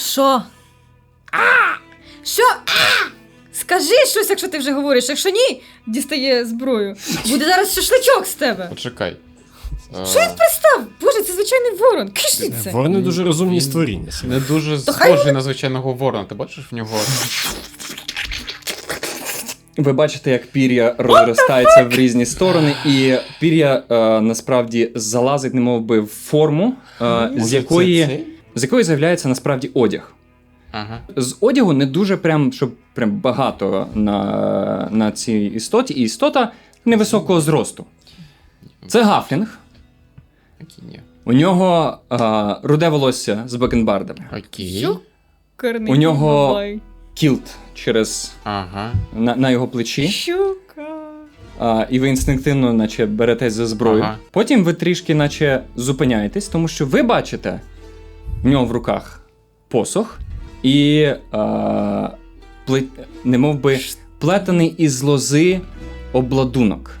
Що? А! Що? А! Скажи щось, якщо ти вже говориш. Якщо ні, дістає зброю. Буде зараз шашличок з тебе. Почекай. Що він пристав? Боже, це звичайний ворон. Кишніться. Ворони дуже розумні створіння. Не дуже То хай схожий на звичайного ворона. Ти бачиш в нього? Ви бачите, як пір'я розростається в різні сторони, і пір'я е, насправді залазить, немов би в форму, е, з Може, якої, це цей? З якої з'являється насправді одяг. Ага. З одягу не дуже прям, щоб прям багато на, на цій істоті, і істота невисокого зросту. Це гафлінг. Окей, ні. У нього е, руде волосся з бакенбардами. Окей. Шукарний У нього- бабай. Кілт через Ага. на, на його плечі. Щука. А, і ви інстинктивно, наче беретесь за зброю. Ага. Потім ви трішки, наче, зупиняєтесь, тому що ви бачите в нього в руках посох і пле... немов би плетений із лози обладунок.